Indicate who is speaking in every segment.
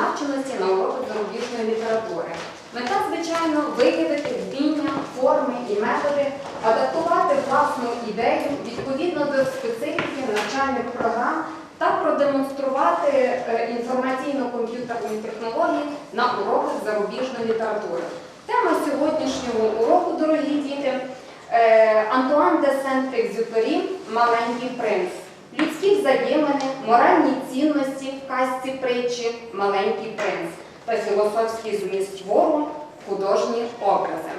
Speaker 1: навченості на уроках зарубіжної літератури. Мета, звичайно, виявити вміння, форми і методи, адаптувати власну ідею відповідно до специфіки навчальних програм та продемонструвати е, інформаційно-комп'ютерні технології на уроках зарубіжної літератури. Тема сьогоднішнього уроку, дорогі діти, е, Антуан де Сент-Екзюпері Маленький принц. Людські взаємини, моральні цінності в казці притчі Маленький принц та філософський зміст твору художні образи.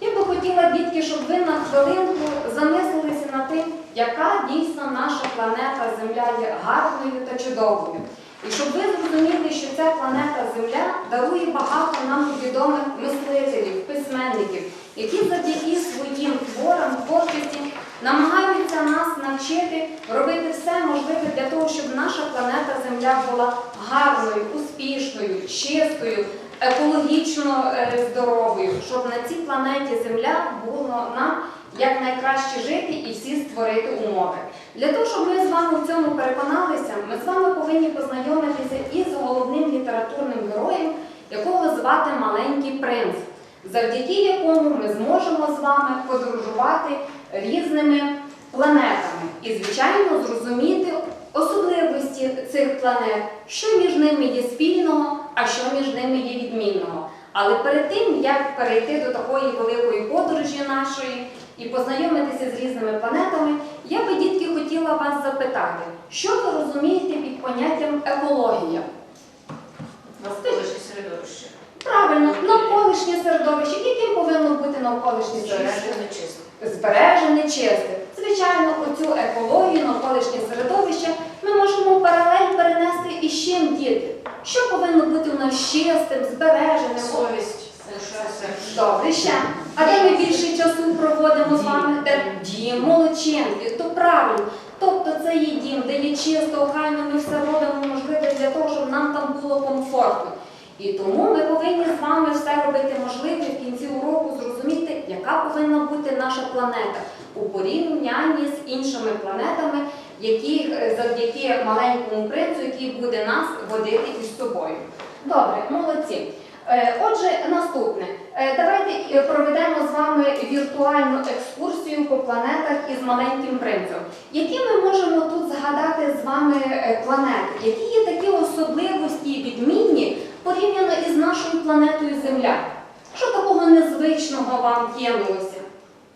Speaker 1: Я би хотіла, дітки, щоб ви на хвилинку замислилися над тим, яка дійсно наша планета Земля є гарною та чудовою. І щоб ви зрозуміли, що ця планета Земля дарує багато нам відомих мислителів, письменників, які завдяки своїм творам, творчості намагаються нас навчити робити все можливе для того, щоб наша планета Земля була гарною, успішною, чистою, екологічно е, здоровою, щоб на цій планеті Земля було нам якнайкраще жити і всі створити умови. Для того, щоб ми з вами в цьому переконалися, ми з вами повинні познайомитися із головним літературним героєм, якого звати Маленький принц, завдяки якому ми зможемо з вами подорожувати різними планетами і, звичайно, зрозуміти особливості цих планет, що між ними є спільного, а що між ними є відмінного. Але перед тим, як перейти до такої великої подорожі нашої і познайомитися з різними планетами, я би, дітки, хотіла вас запитати, що ви розумієте під поняттям екологія?
Speaker 2: Навколишнє середовище.
Speaker 1: Правильно, навколишнє середовище. Яким повинно бути навколишнє середовище?
Speaker 2: Чисте.
Speaker 1: Збережене, чисте. Звичайно, оцю екологію, навколишнє середовище ми можемо паралель перенести і з чим діти. Що повинно бути у нас чистим, збереженим?
Speaker 2: Совість.
Speaker 1: Добре, ще. А де ми більше часу проводимо з вами? Де дім, молодчинки, то правильно. Тобто це є дім, де є чисто, охайно, ми все робимо можливе для того, щоб нам там було комфортно. І тому ми повинні з вами яка повинна бути наша планета у порівнянні з іншими планетами, які е, завдяки маленькому принцу, який буде нас водити із собою. Добре, молодці. Е, Отже, наступне. Е, Давайте проведемо з вами віртуальну екскурсію по планетах із маленьким принцем. Які ми можемо тут згадати з вами планети? Які є такі особливості відмінні порівняно із нашою планетою Земля? Що такого незвичного вам кинулося?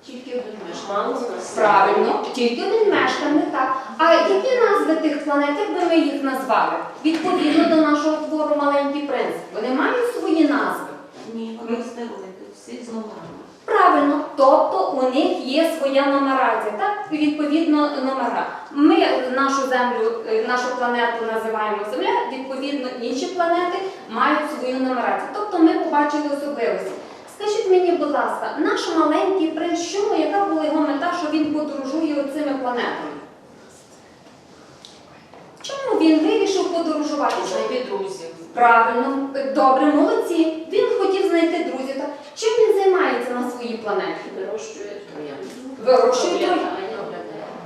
Speaker 2: Тільки один мешканець.
Speaker 1: Правильно, тільки один мешканець, так. А які назви тих планет, як би ми їх назвали? Відповідно до нашого твору Маленький принц. Вони мають свої назви.
Speaker 2: Ні, вони всі з номерами.
Speaker 1: Правильно, тобто у них є своя нумерація, так? І відповідно номера. Ми нашу землю, е, нашу планету називаємо Земля, відповідно, інші планети мають свою нумерацію. Тобто ми побачили особливості. Скажіть мені, будь ласка, наш маленький принц, чому, яка була його мета, що він подорожує цими планетами? Чому він вирішив подорожувати?
Speaker 2: Знайти друзів.
Speaker 1: Правильно, добре, молодці. Він хотів знайти друзів. Чим він займається на своїй планеті?
Speaker 2: Вирощує троянди.
Speaker 1: Вирощує троянди.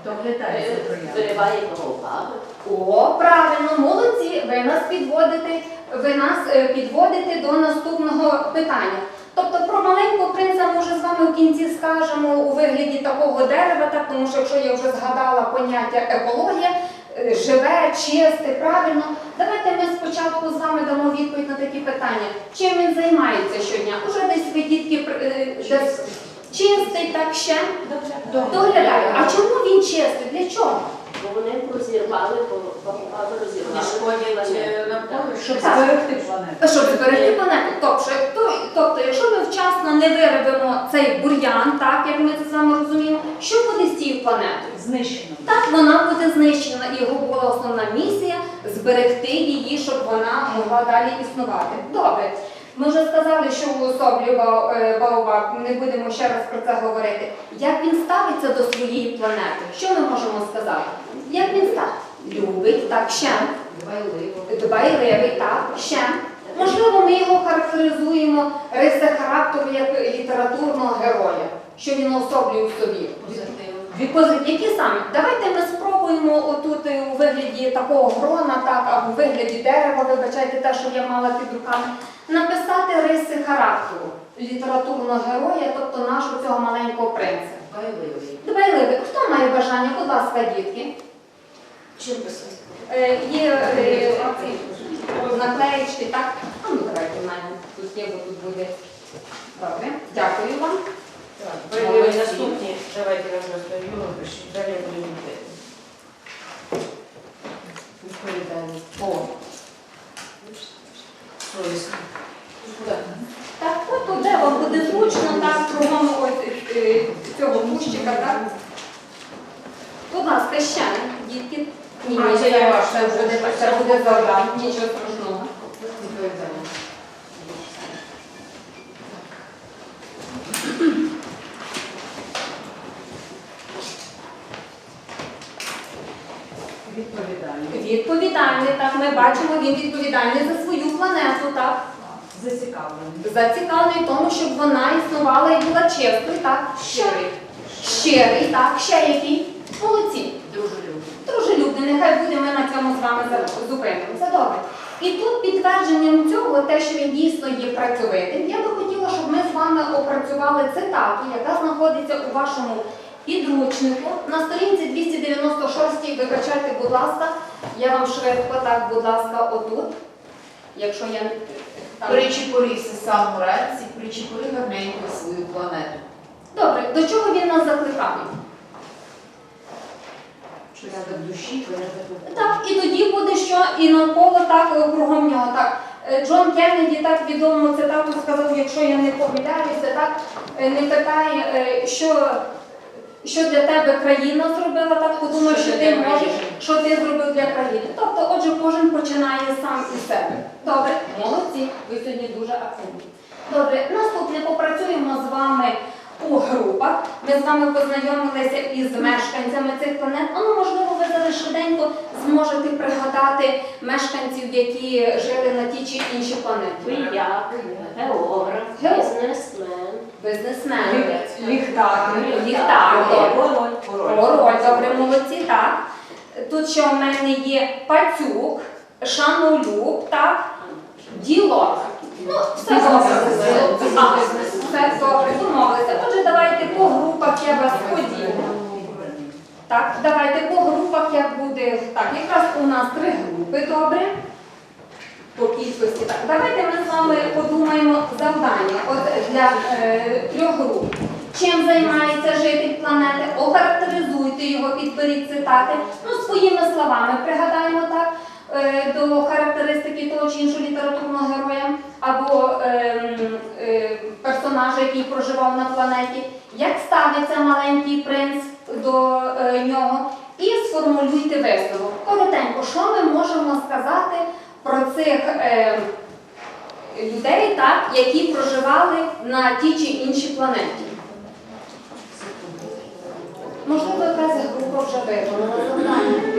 Speaker 3: Доглядає за.
Speaker 2: Вириває головами.
Speaker 1: О, правильно, молодці. Ви нас підводите, ви нас е, підводите до наступного питання. Тобто про маленького принца може з вами в кінці скажемо у вигляді такого дерева, так тому що якщо я вже згадала поняття екологія, е, живе, чисте, правильно. Давайте ми спочатку з вами дамо відповідь на такі питання. Чим він займається щодня? Уже десь ви дітки е, десь чистий, так ще доглядає. А чому він чистий? Для чого?
Speaker 2: Бо вони розірвали, бо розірвали.
Speaker 4: е.
Speaker 3: Щоб зберегти планету.
Speaker 1: Щоб зберегти планету. Тобто, тобто, якщо ми вчасно не виробимо цей бур'ян, так як ми це з вами розуміємо, що буде з цією планетою?
Speaker 3: Знищено.
Speaker 1: Так, вона буде знищена, і його була основна місія зберегти її, щоб вона могла далі існувати. Добре. Ми вже сказали, що уособлює Бау- е, Баобаб, не будемо ще раз про це говорити. Як він ставиться до своєї планети? Що ми можемо сказати? Як він ставиться? Любить, так, ще.
Speaker 2: Дбайливо.
Speaker 1: Дбайливий, так, ще. Можливо, ми його характеризуємо риси характеру як літературного героя, що він особлює в собі. Відпози- Які саме? Давайте ми спробуємо отут е, у вигляді такого грона, так, або у вигляді дерева, вибачайте те, що я мала під руками, написати риси характеру літературного героя, тобто нашого цього маленького принца.
Speaker 2: Байливий.
Speaker 1: Дбайливий. Хто має бажання? Будь ласка, дітки.
Speaker 2: Чим писати?
Speaker 1: Е, є е, наклеєчки, так? А ну давайте в мене тут є, бо тут буде. Добре, дякую вам.
Speaker 4: Байливий наступні. Давайте я розповім, пишіть. Далі відповідати.
Speaker 3: Відповідальність.
Speaker 1: О,
Speaker 4: Совісно.
Speaker 1: так, от де вам буде зручно, так, кругом е, цього кущика, так? Будь ласка, ще, дітки. Ні, ні,
Speaker 4: це я ваш,
Speaker 1: це буде, це буде завдання, нічого страшного.
Speaker 4: Відповідальність.
Speaker 3: Відповідальність.
Speaker 1: Відповідальний, так, ми бачимо, він відповідальний за свою планету, так.
Speaker 3: Зацікавлений.
Speaker 1: Зацікавлений в тому, щоб вона існувала і була чесною, так.
Speaker 2: Щирий.
Speaker 1: Щирий, так, ще який? Молодці.
Speaker 2: Дружелюбний.
Speaker 1: Дружелюбний, нехай буде, ми на цьому з вами за- зупинимося. Добре. І тут підтвердженням цього, те, що він дійсно є працьовитим, я би хотіла, щоб ми з вами опрацювали цитату, яка знаходиться у вашому підручнику на сторінці 296, вибачайте, будь ласка, я вам швидко, так, будь ласка, отут. Якщо я там...
Speaker 5: Причепорився сам уранці, причепори гарненько свою планету.
Speaker 1: Добре, до чого він нас закликає?
Speaker 5: Порядок душі, порядок
Speaker 1: Так, і тоді буде що і навколо так е, кругом нього. Так, Е, Джон Кеннеді так відому цитату сказав, якщо я не помиляюся, так е, не питай, е, що, що для тебе країна зробила, так подумай,
Speaker 4: Що
Speaker 1: що ти можеш, що ти зробив для країни. Тобто, отже, кожен починає сам із себе. Добре, молодці, ви сьогодні дуже активні. Добре, наступне попрацюємо з вами у групах. Ми з вами познайомилися із мешканцями цих планет. Ну, можливо, ви зараз швиденько зможете пригадати мешканців, які жили на тій чи іншій планеті.
Speaker 2: Вояк, географ,
Speaker 1: Географ.
Speaker 2: бізнесмен.
Speaker 1: Бізнесмени.
Speaker 3: Ліхтар.
Speaker 1: Ліхтар.
Speaker 3: Король,
Speaker 1: добре, молодці, так. Тут ще у мене є пацюк, шанолюб, так, ділок. Ну, все добре. Все добре, домовилися. Отже, давайте по групах я вас поділю. Так, давайте по групах як буде. Так, якраз у нас три групи, добре. По кількості. Так, давайте ми з вами подумаємо завдання от для е, трьох груп. Чим займається житель планети? Охарактеризуйте його, підберіть цитати. Ну, своїми словами пригадаємо так до характеристики того чи іншого літературного героя або ем, е, персонажа, який проживав на планеті. Як ставиться маленький принц до е, нього? І сформулюйте висновок. Коротенько, що ми можемо сказати про цих е, людей, які проживали на тій чи іншій планеті? Можливо, якась група вже виконала завдання.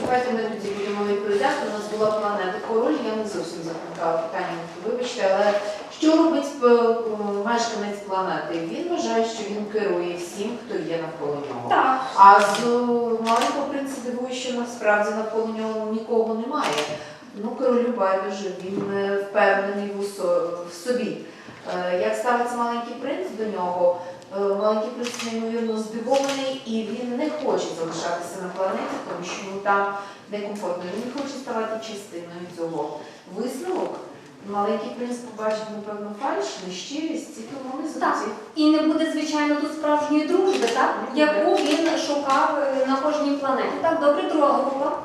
Speaker 5: Давайте ми тоді будемо відповідати. У нас була планета король, я не зовсім запитала питання. Вибачте, але що робить е, мешканець планети? Він вважає, що він керує всім, хто є навколо нього.
Speaker 1: Так.
Speaker 5: А з е, маленького принца дивує, що насправді навколо нього нікого немає. Ну, королю байдуже, він е, впевнений в, собі. Як ставиться маленький принц до нього, Е, Маленький принц неймовірно здивований і він не хоче залишатися на планеті, тому що йому там некомфортно. Він хоче ставати частиною цього. Висновок маленький принц побачить, напевно, фальш, нещирість, і тому не захотів.
Speaker 1: І не буде, звичайно, тут справжньої дружби, так? яку він шукав е, на кожній планеті. Так, добре, друга група.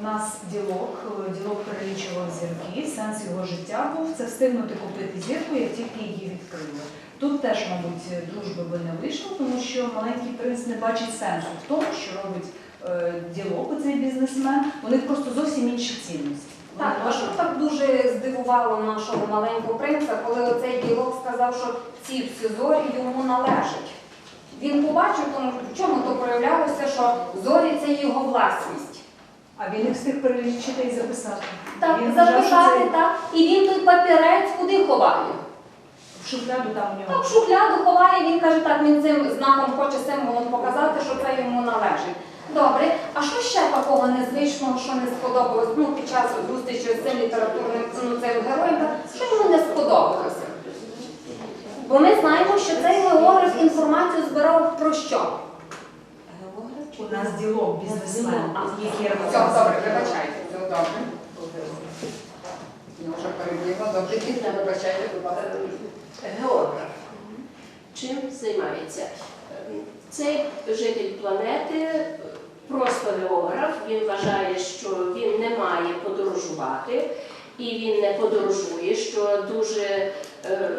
Speaker 3: У нас ділок, е, ділок перелічував зірки, сенс його життя був це встигнути купити зірку, як тільки її відкрили. Тут теж, мабуть, дружби би не вийшло, тому що маленький принц не бачить сенсу в тому, що робить е, ділок оцей бізнесмен. У них просто зовсім інші цінності.
Speaker 1: Так, а що так дуже здивувало нашого маленького принца, коли оцей ділок сказав, що ці всі зорі йому належать. Він побачив, тому в чому то проявлялося, що зорі це його власність.
Speaker 3: А він їх встиг перелічити і записати.
Speaker 1: Так,
Speaker 3: він
Speaker 1: записати,
Speaker 3: це
Speaker 1: так, і він той папірець куди ховає?
Speaker 3: в шухляду там у
Speaker 1: Так, в шухляду ховає, він каже, так, він цим знаком хоче символом показати, що це йому належить. Добре, а що ще такого незвичного, що не сподобалось ну, під час зустрічі з цим літературним ну, цим героєм, що йому не сподобалося? Бо ми знаємо, що цей географ інформацію збирав про що?
Speaker 3: У нас ділок бізнесмен, який
Speaker 1: Все, добре, вибачайте, все добре. Я вже перебігла, добре, дійсно, вибачайте, будь ласка.
Speaker 2: Географ. Чим займається? Ем, Цей житель планети е, просто географ. Він вважає, що він не має подорожувати, і він не подорожує, що дуже е,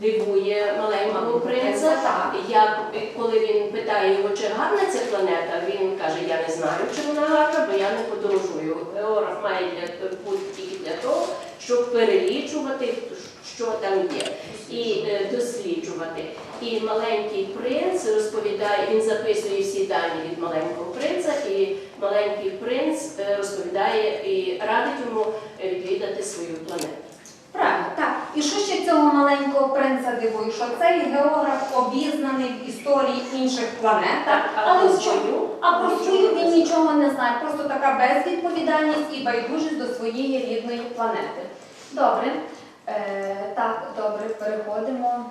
Speaker 2: дивує маленького принца.
Speaker 1: Так.
Speaker 2: Як коли він питає його, чи гарна ця планета, він каже, я не знаю, чи вона гарна, бо я не подорожую. Географ має для тільки для того, щоб перелічувати, що там є, і е, досліджувати. І маленький принц розповідає, він записує всі дані від маленького принца, і маленький принц е, розповідає і радить йому е, відвідати свою планету.
Speaker 1: Правильно, так. І що ще цього маленького принца дивує? Що цей географ обізнаний в історії інших планет, так? Але що?
Speaker 2: свою
Speaker 1: А про свою він нічого не знає. Просто така безвідповідальність і байдужість до своєї рідної планети. Добре. Е, так, добре, переходимо.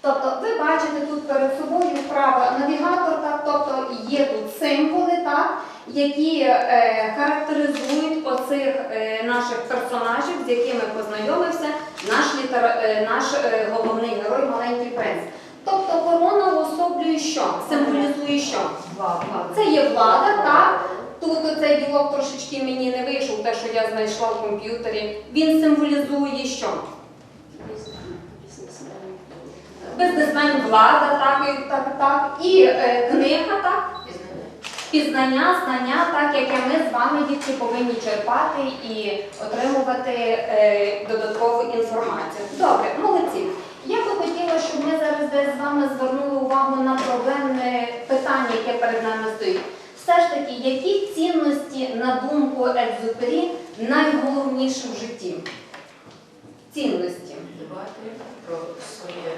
Speaker 1: Тобто, ви бачите тут перед собою вправо навігатор, так, тобто є тут символи, так, які е, характеризують оцих е, наших персонажів, з якими познайомився наш, літера, е, наш е, головний герой маленький принц. Тобто корона уособлює що? Символізує що? Це є влада, так? Тут оцей ділок трошечки мені не вийшов, те, що я знайшла в комп'ютері. Він символізує що?
Speaker 2: Бізнесмен.
Speaker 1: Бізнесмен, влада, так, і так, так. І е, книга, так? Пізнання, знання, так, яке ми з вами дітки повинні черпати і отримувати е, додаткову інформацію. Добре, молодці. Я би хотіла, щоб ми зараз десь з вами звернули увагу на проблемне питання, яке перед нами стоїть. Все ж таки, які цінності, на думку Екзюпері, найголовніші в житті? Цінності.
Speaker 4: Дбати про своє.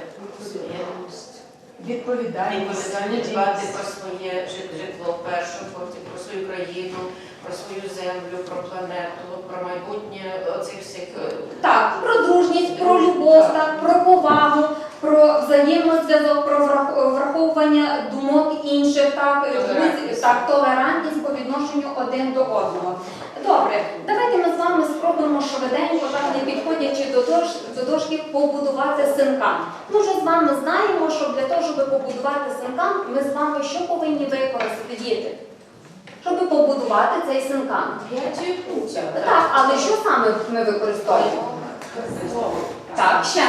Speaker 3: Відповідальність.
Speaker 4: Відповідальність дбати про своє житло перше, потім про свою країну, про свою землю, про планету, про майбутнє оцих всіх. е,
Speaker 1: Так, про дружність, про любов, так, про повагу, про взаємозв'язок, про враховування думок інших, так,
Speaker 4: Толерантність.
Speaker 1: так, толерантність по відношенню один до одного. Добре, давайте ми з вами спробуємо швиденько, так не підходячи до, дож, до дошки, побудувати синкан. Ми вже з вами знаємо, що для того, щоб побудувати синкан, ми з вами що повинні використати діти? Щоб побудувати цей синкан. Так, але що саме ми використовуємо? Так, ще.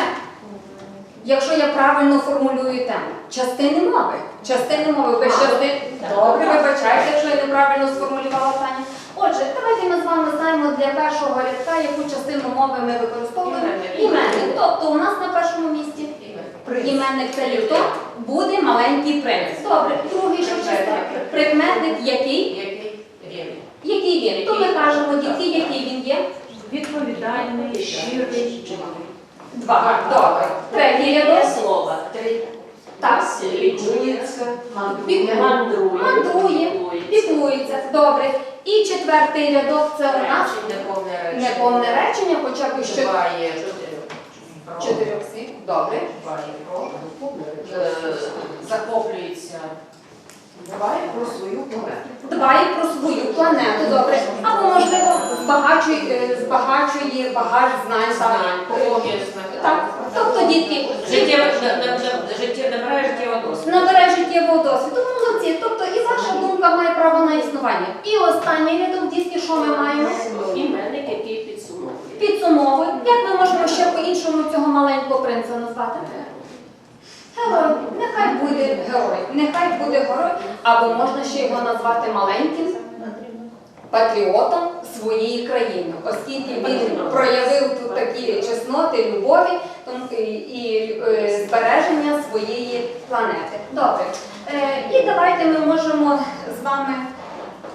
Speaker 1: Якщо я правильно формулюю тему. Частини мови. Частини мови без частин. Добре, вибачайте, якщо я неправильно сформулювала Таня. Отже, давайте ми з вами знаємо для першого рядка, яку частину мови ми використовуємо.
Speaker 4: Іменник.
Speaker 1: Тобто у нас на першому місці іменник це хто? Буде маленький принц. Добре, другий що частина? Прикметник який?
Speaker 4: Який
Speaker 1: він? То ми кажемо, дітки, який він є?
Speaker 3: Відповідальний, щирий.
Speaker 1: Два. Добре. Третій рядок.
Speaker 2: слова. Три.
Speaker 1: Так.
Speaker 2: Лікується,
Speaker 5: Мандрує.
Speaker 2: Мандрує.
Speaker 1: Мандрує. Піклується. Добре. І четвертий рядок це у нас
Speaker 4: неповне речення.
Speaker 1: неповне речення, хоча б що.
Speaker 4: Дбає
Speaker 1: Чотирьох світ. Добре.
Speaker 4: Дбає е, захоплюється
Speaker 5: Дбає про свою планету.
Speaker 1: Дбає про свою планету, добре. Або, можливо, збагачує, е, збагачує багаж знань.
Speaker 4: знань.
Speaker 1: Так, тобто дітки
Speaker 4: Життєво, на- на- на- життє- набирає життєвого досвіду.
Speaker 1: набере життєвого досвіду. Молодці. Тобто і ваша думка має право на існування. І останній рядок дітки, що ми маємо?
Speaker 2: Іменник, який підсумовує.
Speaker 1: Підсумовуємо. Як ми можемо ще по-іншому цього маленького принца назвати? Герой. Нехай буде герой. Нехай буде герой. Або можна ще його назвати маленьким патріотом своєї країни, оскільки він проявив тут такі чесноти, любові і, і е, збереження своєї планети. Добре. Е, і давайте ми можемо з вами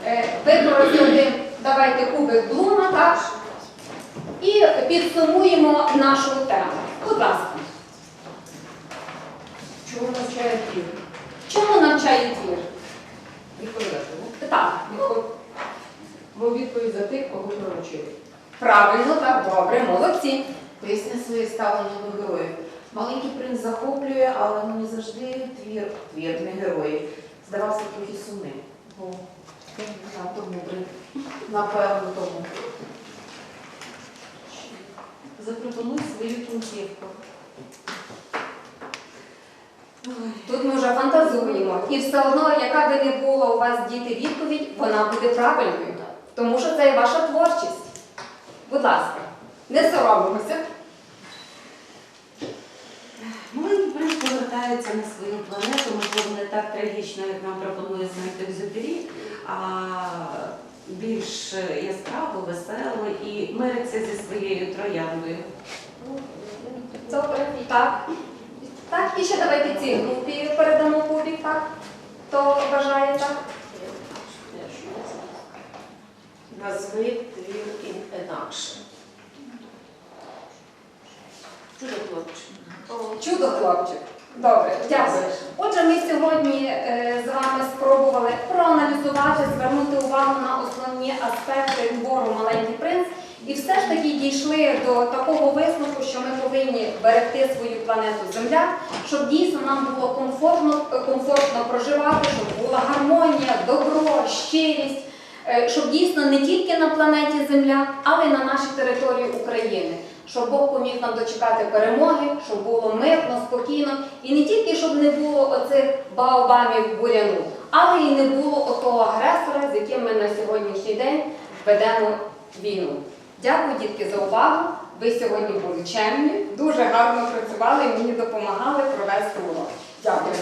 Speaker 1: е, використати давайте кубик Блума, так? І підсумуємо нашу тему. Будь ласка,
Speaker 5: Чого навчає твір?
Speaker 1: чому навчає твір?
Speaker 5: Відповідати, да?
Speaker 1: Так, відпо-
Speaker 5: Бо відповідь за тих, кого пророчили.
Speaker 1: правильно, так, добре, молодці.
Speaker 5: Поясни своє ставлення до героїв. Маленький принц захоплює, але ну, не завжди твір, твір не герої. Здавався трохи сумним. Бо надто мудрий. Напевно, тому.
Speaker 6: Запропонуй свою кінцівку.
Speaker 1: Тут вже фантазуємо. І все одно, яка би не була у вас діти відповідь, вона буде правильною. Тому що це і ваша творчість. Будь ласка, не соромимося.
Speaker 6: Маленький принц повертається на свою планету, можливо, не так трагічно, як нам пропонує знайти Зюпері, а більш яскраво, весело і мириться зі своєю трояндою.
Speaker 1: Добре, так. Так, і ще давайте цій групі передамо кубик, так? Хто бажає так?
Speaker 4: Назви твір ін- інакше. Чудо хлопчик.
Speaker 1: Чудо, хлопчик. Добре, дякую. Отже, ми сьогодні е, з вами спробували проаналізувати, звернути увагу на основні аспекти твору Маленький принц. І все ж таки дійшли до такого висновку, що ми повинні берегти свою планету Земля, щоб дійсно нам було комфортно, комфортно проживати, щоб була гармонія, добро, щирість, е, щоб дійсно не тільки на планеті Земля, але й на нашій території України. Щоб Бог поміг нам дочекати перемоги, щоб було мирно, спокійно, і не тільки щоб не було оцих баобамів буряну, але й не було отого агресора, з яким ми на сьогоднішній день ведемо війну. Дякую, дітки, за увагу. Ви сьогодні були чемні, дуже гарно працювали і мені допомагали провести урок.
Speaker 4: Дякую.